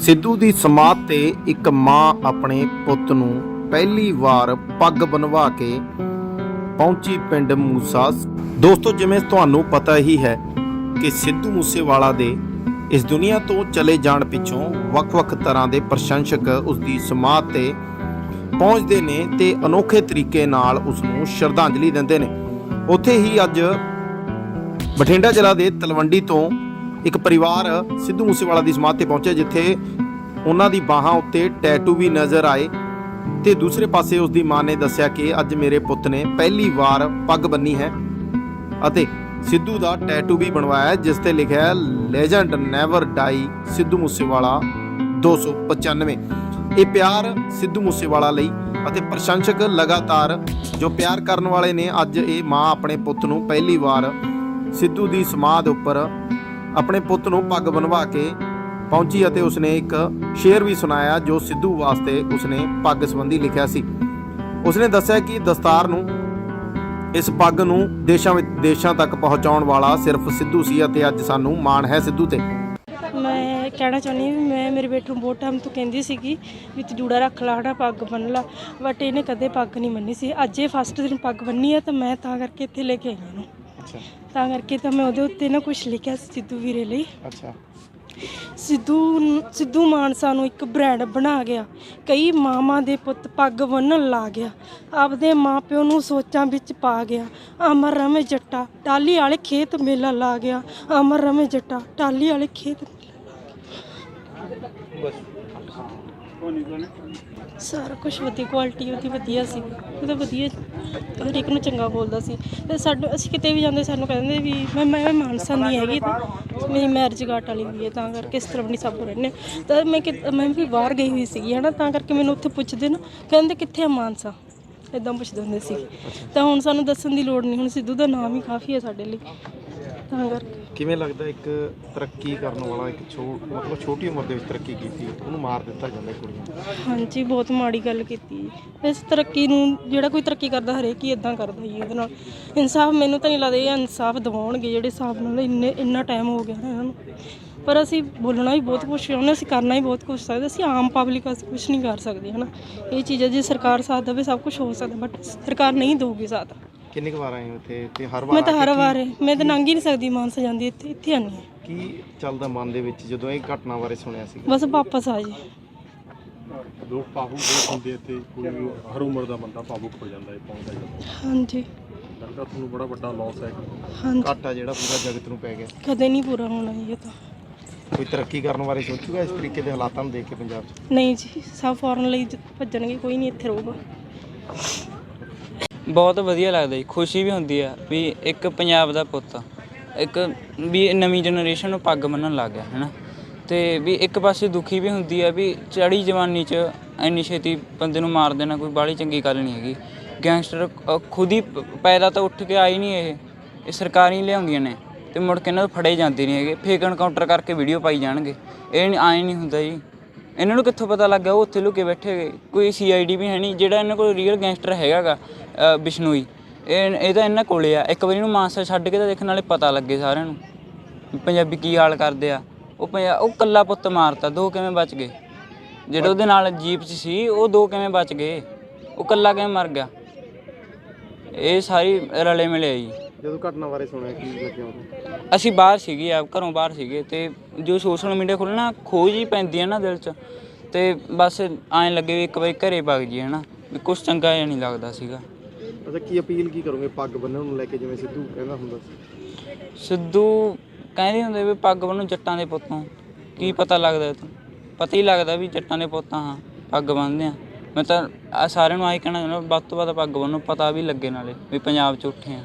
ਸਿੱਧੂ ਦੀ ਸਮਾਧ ਤੇ ਇੱਕ ਮਾਂ ਆਪਣੇ ਪੁੱਤ ਨੂੰ ਪਹਿਲੀ ਵਾਰ ਪੱਗ ਬਣਵਾ ਕੇ ਪਹੁੰਚੀ ਪਿੰਡ ਮੂਸਾ ਦੋਸਤੋ, ਜਿਵੇਂ ਤੁਹਾਨੂੰ ਪਤਾ ਹੀ ਹੈ ਕਿ ਸਿੱਧੂ ਮੂਸੇਵਾਲਾ ਦੇ ਇਸ ਦੁਨੀਆ ਤੋਂ ਚਲੇ ਜਾਣ ਪਿੱਛੋਂ ਵੱਖ-ਵੱਖ ਤਰ੍ਹਾਂ ਦੇ ਪ੍ਰਸ਼ੰਸਕ ਉਸ ਦੀ ਸਮਾਧ ਤੇ ਪਹੁੰਚਦੇ ਨੇ ਤੇ ਅਨੋਖੇ ਤਰੀਕੇ ਨਾਲ ਉਸ ਨੂੰ ਸ਼ਰਧਾਂਜਲੀ ਦਿੰਦੇ ਨੇ। ਉੱਥੇ ਹੀ ਅੱਜ ਬਠਿੰਡਾ ਜ਼ਿਲ੍ਹਾ ਦੇ ਤਲਵੰਡੀ ਤੋਂ ਇੱਕ ਪਰਿਵਾਰ ਸਿੱਧੂ ਮੂਸੇਵਾਲਾ ਦੀ ਸਮਾਧ ਤੇ ਪਹੁੰਚਿਆ, ਜਿੱਥੇ ਉਹਨਾਂ ਦੀ ਬਾਹਾਂ ਉੱਤੇ ਟੈਟੂ ਵੀ ਨਜ਼ਰ ਆਏ ਤੇ ਦੂਸਰੇ ਪਾਸੇ ਉਸ ਦੀ ਮਾਂ ਨੇ ਦੱਸਿਆ ਕਿ ਅੱਜ ਮੇਰੇ ਪੁੱਤ ਨੇ ਪਹਿਲੀ ਵਾਰ ਪੱਗ ਬੰਨੀ ਹੈ ਅਤੇ ਸਿੱਧੂ ਦਾ ਟੈਟੂ ਵੀ ਬਣਵਾਇਆ ਜਿਸ ਤੇ ਲਿਖਿਆ ਹੈ legend never die Sidhu Moosewala 295 ਇਹ ਪਿਆਰ ਸਿੱਧੂ ਮੂਸੇਵਾਲਾ ਲਈ ਅਤੇ ਪ੍ਰਸ਼ੰਸਕ ਲਗਾਤਾਰ ਜੋ ਪਿਆਰ ਕਰਨ ਵਾਲੇ ਨੇ, ਅੱਜ ਇਹ ਮਾਂ ਆਪਣੇ ਪੁੱਤ ਨੂੰ ਪਹਿਲੀ ਵਾਰ ਸਿੱਧੂ ਦੀ ਸਮਾਧ ਉੱਪਰ ਆਪਣੇ ਪੁੱਤ ਨੂੰ ਪੱਗ ਬਣਵਾ ਕੇ ਪਹੁੰਚੀ ਅਤੇ ਉਸਨੇ ਇੱਕ ਸ਼ੇਰ ਵੀ ਸੁਣਾਇਆ ਜੋ ਸਿੱਧੂ ਵਾਸਤੇ ਉਸਨੇ ਪੱਗ ਸੰਬੰਧੀ ਲਿਖਿਆ ਸੀ। ਉਸਨੇ ਦੱਸਿਆ ਕਿ ਦਸਤਾਰ ਨੂੰ, ਇਸ ਪੱਗ ਨੂੰ ਦੇਸ਼ਾਂ ਵਿੱਚ ਦੇਸ਼ਾਂ ਤੱਕ ਪਹੁੰਚਾਉਣ ਵਾਲਾ ਸਿਰਫ ਸਿੱਧੂ ਸੀ ਅਤੇ ਅੱਜ ਸਾਨੂੰ ਮਾਣ ਹੈ ਸਿੱਧੂ ਤੇ। ਮੈਂ ਕਹਿਣਾ ਚਾਹੁੰਦੀ ਹਾਂ ਵੀ ਮੈਂ, ਮੇਰੇ ਬੇਟੇ ਨੂੰ ਬਹੁਤ ਟਾਈਮ ਤੋਂ ਕਹਿੰਦੀ ਸੀਗੀ ਵੀ ਤੂੰ ਜੂੜਾ ਰੱਖ ਲਾ, ਹਨਾ, ਪੱਗ ਬੰਨ ਲਾ। ਬਟ ਇਹਨੇ ਕਦੇ ਪੱਗ ਨਹੀਂ ਮੰਨੀ ਸੀ। ਅੱਜ ਇਹ ਫਸਟ ਦਿਨ ਪੱਗ ਬੰਨੀ ਹੈ ਤਾਂ ਮੈਂ ਤਾਂ ਕਰਕੇ ਇੱਥੇ ਲੈ ਕੇ ਆਈ ਹਾਂ ਅੱਛਾ। ਤਾਂ ਕਰਕੇ ਤਾਂ ਮੈਂ ਉਹਦੇ ਉੱਤੇ ਨਾ ਕੁਝ ਲਿਖਿਆ ਸੀ ਸਿੱਧੂ ਵੀਰੇ ਲਈ। ਅੱਛਾ। ਸਿੱਧੂ ਸਿੱਧੂ ਮਾਨਸਾ ਨੂੰ ਇੱਕ ਬ੍ਰਾਂਡ ਬਣਾ ਗਿਆ। ਕਈ ਮਾਵਾਂ ਦੇ ਪੁੱਤ ਪੱਗ ਬੰਨਣ ਲਾ ਗਿਆ। ਆਪਦੇ ਮਾਪਿਓ ਨੂੰ ਸੋਚਾਂ ਵਿੱਚ ਪਾ ਗਿਆ। ਅਮਰ ਰਮੇ ਜੱਟਾ ਟਾਲੀ ਵਾਲੇ ਖੇਤ ਮੇਲਾ ਲਾ ਗਿਆ। ਅਮਰ ਰਮੇ ਜੱਟਾ ਟਾਲੀ ਵਾਲੇ ਖੇਤ ਸਾਰਾ ਕੁਝ ਵਧੀਆ ਕੁਆਲਿਟੀ ਉਹਦੀ ਵਧੀਆ ਸੀ। ਉਹਦਾ ਵਧੀਆ, ਹਰ ਇੱਕ ਨੂੰ ਚੰਗਾ ਬੋਲਦਾ ਸੀ। ਤੇ ਸਾਡੇ, ਅਸੀਂ ਕਿਤੇ ਵੀ ਜਾਂਦੇ, ਸਾਨੂੰ ਕਹਿੰਦੇ ਵੀ, ਮੈਂ ਮੈਂ ਮਾਨਸਾ ਨਹੀਂ ਹੈਗੀ, ਤਾਂ ਮੇਰੀ ਮੈਰਿਜ ਘਾਟ ਵਾਲੀ ਵੀ ਹੈ, ਤਾਂ ਕਰਕੇ ਇਸ ਤਰ੍ਹਾਂ ਨਹੀਂ ਸਭ ਰਹਿੰਦੇ। ਤਾਂ ਮੈਂ ਕਿ, ਮੈਂ ਵੀ ਬਾਹਰ ਗਈ ਹੋਈ ਸੀਗੀ, ਹਨਾ, ਤਾਂ ਕਰਕੇ ਮੈਨੂੰ ਉੱਥੇ ਪੁੱਛਦੇ ਨਾ, ਕਹਿੰਦੇ ਕਿੱਥੇ ਆ ਮਾਨਸਾ? ਇਦਾਂ ਪੁੱਛਦੇ ਹੁੰਦੇ ਸੀ। ਤਾਂ ਹੁਣ ਸਾਨੂੰ ਦੱਸਣ ਦੀ ਲੋੜ ਨਹੀਂ, ਹੁਣ ਸਿੱਧੂ ਦਾ ਨਾਮ ਹੀ ਕਾਫੀ ਹੈ ਸਾਡੇ ਲਈ। ਤਾਂ ਕਰਕੇ। ਕਿਵੇਂ ਲੱਗਦਾ ਇੱਕ ਤਰੱਕੀ ਕਰਨ ਵਾਲਾ, ਇੱਕ ਛੋ, ਮਤਲਬ ਛੋਟੀ ਉਮਰ ਦੇ ਵਿੱਚ ਤਰੱਕੀ ਕੀਤੀ, ਉਹਨੂੰ ਮਾਰ ਦਿੱਤਾ ਜਾਂਦਾ ਕੁੜੀਆਂ ਨੂੰ। ਹਾਂਜੀ, ਬਹੁਤ ਮਾੜੀ ਗੱਲ ਕੀਤੀ। ਇਸ ਤਰੱਕੀ ਨੂੰ, ਜਿਹੜਾ ਕੋਈ ਤਰੱਕੀ ਕਰਦਾ, ਹਰੇਕ ਹੀ ਇਦਾਂ ਕਰਦਾ ਹੀ ਉਹਦੇ ਨਾਲ। ਇਨਸਾਫ ਮੈਨੂੰ ਤਾਂ ਨਹੀਂ ਲੱਗਦਾ, ਇਹ ਇਨਸਾਫ ਦਿਵਾਉਣਗੇ ਜਿਹੜੇ ਹਿਸਾਬ ਨਾਲ ਇੰਨੇ, ਇੰਨਾ ਟਾਈਮ ਹੋ ਗਿਆ ਨਾ ਇਹਨਾਂ ਨੂੰ। ਪਰ ਅਸੀਂ ਬੋਲਣਾ ਵੀ ਬਹੁਤ ਕੁਛ ਚਾਹੁੰਦੇ ਅਸੀਂ ਕਰਨਾ ਵੀ ਬਹੁਤ ਕੁਛ ਸਕਦੇ, ਅਸੀਂ ਆਮ ਪਬਲਿਕ ਅਸੀਂ ਕੁਝ ਨਹੀਂ ਕਰ ਸਕਦੇ, ਹਨਾ। ਇਹ ਚੀਜ਼ਾਂ ਜੇ ਸਰਕਾਰ ਸਾਥ ਦੇਵੇ, ਸਭ ਕੁਝ ਹੋ ਸਕਦਾ ਬਟ ਸਰਕਾਰ ਨਹੀਂ ਦੇਊਗੀ ਸਾਥ। ਕਿੰਨੀ ਕੁ ਵਾਰ ਆਏ ਹੋ ਇੱਥੇ? ਤੇ ਹਰ ਵਾਰ ਮੈਂ ਤਾਂ ਆ ਹਰ ਕੇ ਵਾਰ ਮੈਂ ਤਾਂ ਲੰਘ ਹੀ ਨਹੀਂ ਸਕਦੀ ਮਾਨਸਾ ਜਾਂਦੀ ਇੱਥੇ ਇੱਥੇ ਆਨੀ ਹਾਂ। ਕੀ ਚੱਲਦਾ ਮਨ ਦੇ ਵਿੱਚ ਜਦੋਂ ਇਹ ਘਟਨਾ ਬਾਰੇ ਸੁਣਿਆ ਸੀ ਬਸ ਵਾਪਸ ਆ ਜੀ। ਲੋਕ ਭਾਵੁਕ ਬਹੁਤ ਹੁੰਦੇ ਇੱਥੇ ਕੋਈ ਵੀ ਹਰ ਉਮਰ ਦਾ ਬੰਦਾ ਭਾਵੁਕ ਹੋ ਜਾਂਦਾ ਹੈ ਪਹੁੰਚਦਾ ਜਾਂਦਾ ਹਾਂਜੀ। ਲੱਗਦਾ ਤੁਹਾਨੂੰ ਬੜਾ ਵੱਡਾ ਲਾਸ ਹੈ। ਹਾਂਜੀ। ਘਾਟਾ ਜਿਹੜਾ ਪੂਰਾ ਜਗਤ ਨੂੰ ਪੈ ਗਿਆ। ਕਦੇ ਨਹੀਂ ਪੂਰਾ ਹੋਣਾ ਜੀ ਇਹ ਤਾਂ। ਕੋਈ ਤਰੱਕੀ ਕਰਨ ਬਾਰੇ ਸੋਚੂਗਾ ਇਸ ਤਰੀਕੇ ਦੇ ਹਾਲਾਤਾਂ ਨੂੰ ਦੇਖ ਕੇ ਪੰਜਾਬ 'ਚ? ਨਹੀਂ ਜੀ ਸਭ ਫੋਰਨ ਲਈ ਜ- ਭੱਜਣਗੇ ਕੋਈ ਨਹੀਂ ਇੱਥੇ ਰਹੂਗਾ। ਬਹੁਤ ਵਧੀਆ ਲੱਗਦਾ ਜੀ, ਖੁਸ਼ੀ ਵੀ ਹੁੰਦੀ ਆ ਵੀ ਇੱਕ ਪੰਜਾਬ ਦਾ ਪੁੱਤ ਇੱਕ ਵੀ ਨਵੀਂ ਜਨਰੇਸ਼ਨ ਨੂੰ ਪੱਗ ਬੰਨਣ ਲੱਗ ਗਿਆ, ਹੈਨਾ? ਤੇ ਵੀ ਇੱਕ ਪਾਸੇ ਦੁਖੀ ਵੀ ਹੁੰਦੀ ਆ ਵੀ ਚੜੀ ਜਵਾਨੀ 'ਚ ਇੰਨੀ ਛੇਤੀ ਬੰਦੇ ਨੂੰ ਮਾਰ ਦੇਣਾ ਕੋਈ ਬਾਹਲੀ ਚੰਗੀ ਗੱਲ ਨਹੀਂ ਹੈਗੀ। ਗੈਂਗਸਟਰ ਖੁਦ ਹੀ ਪੈਦਾ ਤਾਂ ਉੱਠ ਕੇ ਆਈ ਨਹੀਂ ਇਹ। ਇਹ ਸਰਕਾਰੀ ਲਿਆਉਂਦੀਆਂ ਨੇ ਤੇ ਮੁੜ ਕੇ ਇਹਨਾਂ ਨੂੰ ਫੜੇ ਜਾਂਦੇ ਨਹੀਂ ਹੈਗੇ। ਫੇਕ ਐਨਕਾਊਂਟਰ ਕਰਕੇ ਵੀਡੀਓ ਪਾਈ ਜਾਣਗੇ। ਇਹ ਆਏ ਨਹੀਂ ਹੁੰਦਾ ਜੀ। ਇਹਨਾਂ ਨੂੰ ਕਿੱਥੋਂ ਪਤਾ ਲੱਗ ਗਿਆ ਉਹ ਉੱਥੇ ਲੁਕੇ ਬੈਠੇ ਹੈਗੇ। ਕੋਈ ਸੀਆਈਡੀ ਵੀ ਹੈ ਨਹੀਂ, ਜਿਹੜਾ ਇਹਨਾਂ ਕੋਲ ਰੀਅਲ ਗੈਂਗਸਟਰ ਹੈਗਾਗਾ। ਬਿਸ਼ਨੋਈ। ਇਹ ਇਹ ਤਾਂ ਇਹਨਾਂ ਕੋਲੇ ਆ। ਇੱਕ ਵਾਰੀ ਇਹਨੂੰ ਮਾਨਸਾ ਛੱਡ ਕੇ ਤਾਂ ਦੇਖਣ ਨਾਲੇ ਪਤਾ ਲੱਗੇ ਸਾਰਿਆਂ ਨੂੰ ਪੰਜਾਬੀ ਕੀ ਹਾਲ ਕਰਦੇ ਆ। ਉਹ ਪੰਜਾ- ਉਹ ਕੱਲਾ ਪੁੱਤ ਮਾਰਤਾ ਦੋ ਕਿਵੇਂ ਬਚ ਗਏ? ਜਿਹੜੇ ਉਹਦੇ ਨਾਲ ਜੀਪ 'ਚ ਸੀ ਉਹ ਦੋ ਕਿਵੇਂ ਬਚ ਗਏ? ਉਹ ਕੱਲਾ ਕਿਵੇਂ ਮਰ ਗਿਆ? ਇਹ ਸਾਰੀ ਰਲੇ ਮਿਲੇ ਆ ਜੀ। ਜਦੋਂ ਘਟਨਾ ਬਾਰੇ ਸੁਣਿਆ ਕੀ ਲੱਗਿਆ ਅਸੀਂ ਬਾਹਰ ਸੀਗੇ ਆ ਘਰੋਂ ਬਾਹਰ ਸੀਗੇ ਤੇ ਜੋ ਸੋਸ਼ਲ ਮੀਡੀਆ ਖੋਲ੍ਹਣਾ ਖੋਜ ਹੀ ਪੈਂਦੀ ਹੈ ਨਾ ਦਿਲ 'ਚ। ਤੇ ਬਸ ਐਂ ਲੱਗੇ ਵੀ ਇੱਕ ਵਾਰੀ ਘਰੇ ਵਗ ਜੀ ਹਨਾ? ਕੁਛ ਚੰਗਾ ਜਿਹਾ ਨਹੀਂ ਲੱਗਦਾ ਸੀਗਾ। ਅੱਛਾ, ਕੀ ਅਪੀਲ ਕੀ ਕਰੋਗੇ ਪੱਗ ਬੰਨਣ ਨੂੰ ਲੈ ਕੇ, ਜਿਵੇਂ ਸਿੱਧੂ ਕਹਿੰਦਾ ਹੁੰਦਾ ਸੀ? ਸਿੱਧੂ ਕਹਿੰਦੇ ਹੁੰਦੇ ਵੀ ਪੱਗ ਬੰਨ੍ਹੋ ਜੱਟਾਂ ਦੇ ਪੁੱਤੋਂ ਕੀ ਪਤਾ ਲੱਗਦਾ ਤੂੰ? ਪਤਾ ਹੀ ਲੱਗਦਾ ਵੀ ਜੱਟਾਂ ਦੇ ਪੁੱਤਾਂ ਹਾਂ, ਪੱਗ ਬੰਨ੍ਹਦੇ ਆ। ਮੈਂ ਤਾਂ ਆਹ ਸਾਰਿਆਂ ਨੂੰ ਆਹੀ ਕਹਿਣਾ ਚਾਹੁੰਦਾ, ਵੱਧ ਤੋਂ ਵੱਧ ਪੱਗ ਬੰਨ੍ਹੋ, ਪਤਾ ਵੀ ਲੱਗੇ ਨਾਲੇ ਵੀ ਪੰਜਾਬ 'ਚ ਉੱਠੇ ਆ।